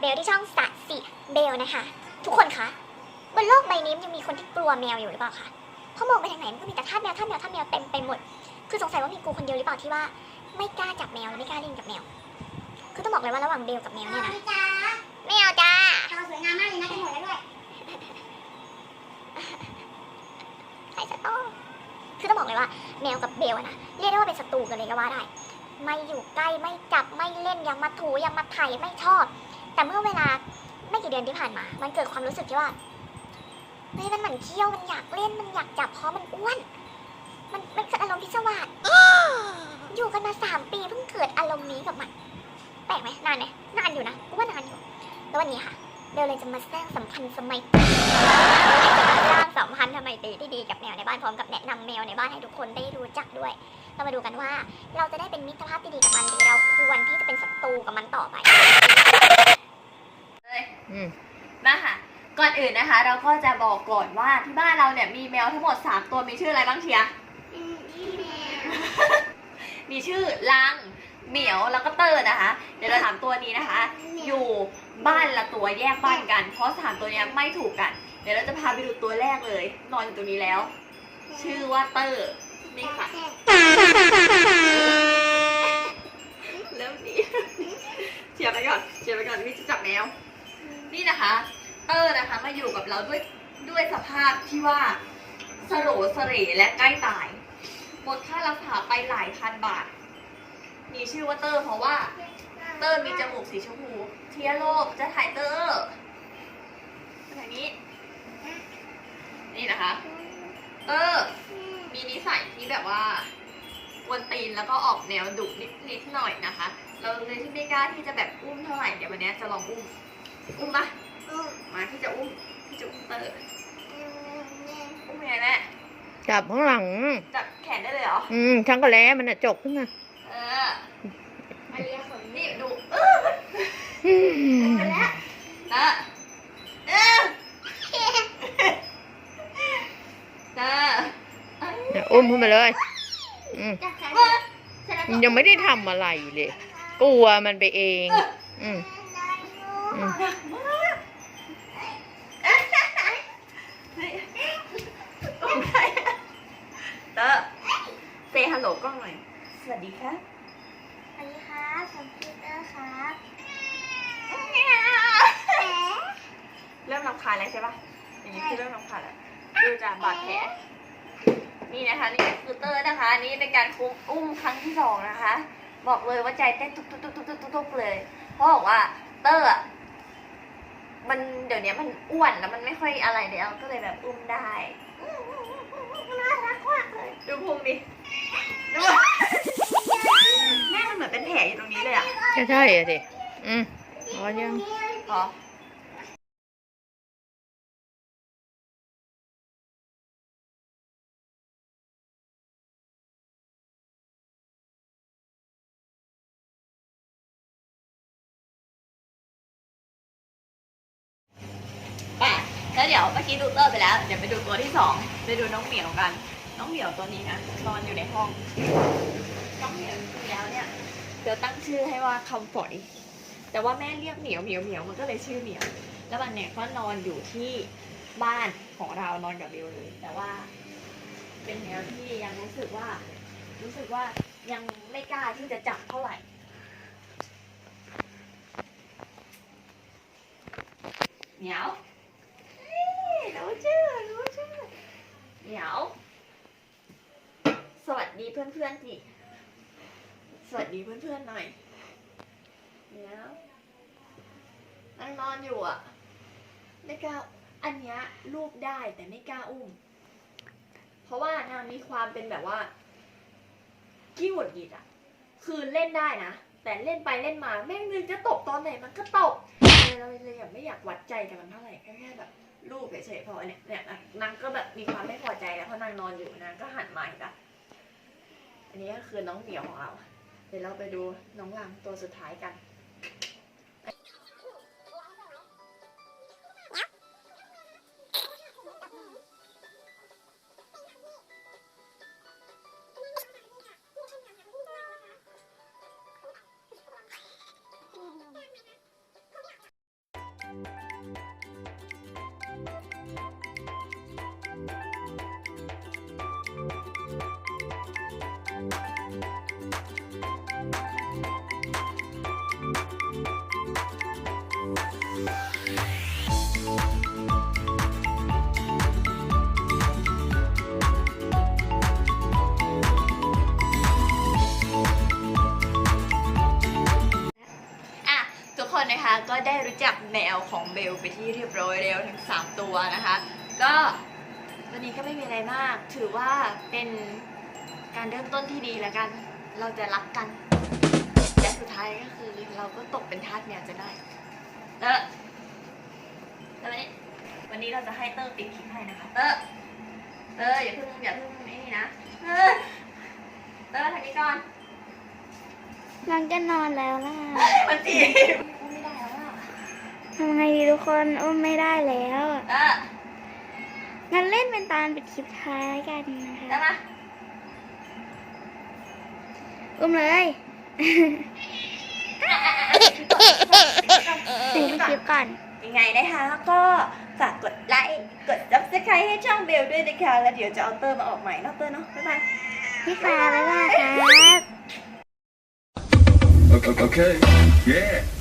เบลที่ช่องสัตสิเบลนะคะ ทุกคนคะบนโลกใบนี้มันยังมีคนที่กลัวแมวอยู่หรือเปล่าคะเพราะมองไปทางไหนมันก็มีแต่ทาสแมวทาสแมวทาสแมวเต็มไปหมด คือสงสัยว่ามีกูคนเดียวหรือเปล่าที่ว่าไม่กล้าจับแมวและไม่กล้าเล่นกับแมว คือต้องบอกเลยว่าระหว่างเบลกับแมวเนี่ยนะจ้าไม่เอาจ้าทำสวยงามมากเลยนะกันหมดแล้วด้วยใส่สตอคือต้องบอกเลยว่าแมวกับเบลอะนะเรียกได้ว่าเป็นศัตรูกันเลยก็ว่าได้ ไม่อยู่ใกล้ไม่จับไม่เล่นอย่ามาถูอย่ามาไถ่ไม่ชอบ แต่เมื่อเวลาไม่กี่เดือนที่ผ่านมา มันเกิดความรู้สึกที่ว่าเฮ้ยมันเหมั่นเคี้ยวมันอยากเล่นมันอยากจับเพราะมันอ้วน มันมันเกิดอารมณ์พิศวาสอยู่กันมาสามปีเพิ่งเกิดอารมณ์นี้กับมันแปลกไหมนานไหมนานอยู่นะกูว่านานอยู่แล้ววันนี้ค่ะเบลเลยจะมาสร้างสัมพันธ์สมัยสร้างสัมพันธ์ทำไมตีที่ดีกับแมวในบ้านพร้อมกับแนะนำแมวในบ้านให้ทุกคนได้รู้จักด้วย เรามาดูกันว่าเราจะได้เป็นมิตรภาพที่ดีกับมันหรือเราควรที่จะเป็นศัตรูกับมันต่อไป มมาค่ะ ก่อนอื่นนะคะ เราก็จะบอกก่อนว่าที่บ้านเราเนี่ยมีแมวทั้งหมด 3 ตัวมีชื่ออะไรบ้างเชียร์พี่แมวมีชื่อลังเหมียวแล้วก็เตอร์นะคะ เดี๋ยวเราถามตัวนี้นะคะ อยู่บ้านละตัวแยกบ้านกัน เพราะสามตัวเนี้ยไม่ถูกกัน เดี๋ยวเราจะพาไปดูตัวแรกเลย นอนอยู่ตรงนี้แล้ว ชื่อว่าเตอร์นี่ค่ะเริ่มดีเชียร์ไปก่อนเชียร์ไปก่อนพี่จะจับแมว นี่นะคะเตอร์นะคะมาอยู่กับเราด้วยด้วยสภาพที่ว่าสโรสเรและใกล้ตายหมดค่ารักษาไปหลายพันบาท มีชื่อว่าเตอร์ เพราะว่าเตอร์มีจมูกสีชมพูเทียโลกจะถ่ายเตอร์แบบนี้ นี่นะคะ เตอร์มีนิสัยที่แบบว่ากวนตีนแล้วก็ออกแนวดุนิดนิดหน่อยนะคะ เราเลยที่ไม่กล้าที่จะแบบอุ้มเท่าไหร่เดี๋ยววันนี้จะลองอุ้ม อุ้มปะมาที่จะอุ้มที่จะอุ้มเตอร์อุ้มยังไงแม่จับข้างหลัง จับแขนได้เลยเหรอ อืมทั้งกระแล้มันอะจกขึ้นมา เอออันนี้ขนนี่ดูเอออืมแล้วเตอร์เออเตอร์เนี่ยอุ้มขึ้นมาเลยอืมจะแขนมันยังไม่ได้ทำอะไรเลย กลัวมันไปเอง อืมอืม เตอร์เซฮัลโหลกล้องหน่อย สวัสดีค่ะสวัสดีครับคอมพิวเตอร์ครับเริ่มรำคาญแล้วใช่ปะอย่างนี้คือเริ่มรำคาญแล้วดูจากบาดแผลนี่นะคะนี่คือเตอร์นะคะนนี้เป็นการคุมอุ้มครั้งที่สองนะคะ บอกเลยว่าใจเต้นตุกตุกตุกตุกตุกตุกเลย เพราะบอกว่าเตอร์ มันเดี๋ยวนี้มันอ้วนแล้วมันไม่ค่อยอะไรแล้วก็เลยแบบอุ้มได้น่ารักมากเลยดูพุงดิดูแม่มันเหมือนเป็นแผลอยู่ตรงนี้เลยอะก็ใช่อะสิอืมอ๋อยังอ๋อ ดี๋ยวเมื่อกี้ดูเตอร์ไปแล้ว เดี๋ยวไปดูตัวที่สองไปดูน้องเหมียวกัน น้องเหมียวตัวนี้นะนอนอยู่ในห้อง น้องเหมียวจริงๆแล้วเนี่ยเดี๋ยวตั้งชื่อให้ว่าคำฝอย แต่ว่าแม่เรียกเหมียวเหมียวเหมียวมันก็เลยชื่อเหมียว แล้วมันเนี่ยก็นอนอยู่ที่บ้านของเรานอนกับเบลเลย แต่ว่า เป็นแมวที่ยังรู้สึกว่า รู้สึกว่ายังไม่กล้าที่จะจับเท่าไหร่เหมียว รู้ชื่อรู้ชื่อเหมียว สวัสดีเพื่อนๆจิสวัสดีเพื่อนๆหน่อยเหมียวนั่งนอนอยู่อะ ไม่กล้า อันเนี้ยรูปได้แต่ไม่กล้าอุ้ม เพราะว่านางมีความเป็นแบบว่าขี้หงุดหงิดอะ คือเล่นได้นะ แต่เล่นไปเล่นมา แม่งนึงจะตกตอนไหนมันก็ตกเลยเราเลยแบบไม่อยากวัดใจกับมันเท่าไหร่แค่แค่แบบ ลูกเฉยๆพอเนี่ยเนี่ยอะนางก็แบบมีความไม่พอใจแล้วเพราะนางนอนอยู่นางก็หันมาอีกละอันนี้ก็คือน้องเหมียวของเรา เดี๋ยวเราไปดูน้องลังตัวสุดท้ายกัน นะคะก็ได้รู้จักแมวของเบลไปที่เรียบร้อยแล้วทั้ง3 ตัวนะคะ ก็วันนี้ก็ไม่มีอะไรมาก ถือว่าเป็นการเริ่มต้นที่ดีแล้วกัน เราจะรักกัน และสุดท้ายก็คือเราก็ตกเป็นทาสแมวจะได้เตอร์เตอร์มานี่วันนี้เราจะให้เตอร์ปิดคลิปให้นะคะเตอร์เตอร์อย่าเพิ่งอย่าเพิ่งไอ้นี่นะเตอร์เตอร์ทางนี้ก่อน น้องจะนอนแล้วล่ะ มันจีบ ทำไงดีทุกคนอุ้มไม่ได้แล้วเตอร์งั้นเล่นเป็นตอนเป็นคลิปท้ายกันนะได้คะปะอุ้มเลยถึงเป็นคลิปก่อน ยังไงนะคะก็ฝากกดไลค์กด subscribe ให้ช่องเบลด้วยนะคะแล้วเดี๋ยวจะเอาเตอร์มาออกใหม่เนอกเตอร์เนาะบ๊ายบาย พี่ฟ้าบ๊ายบายครับ Okay. okay. Yeah.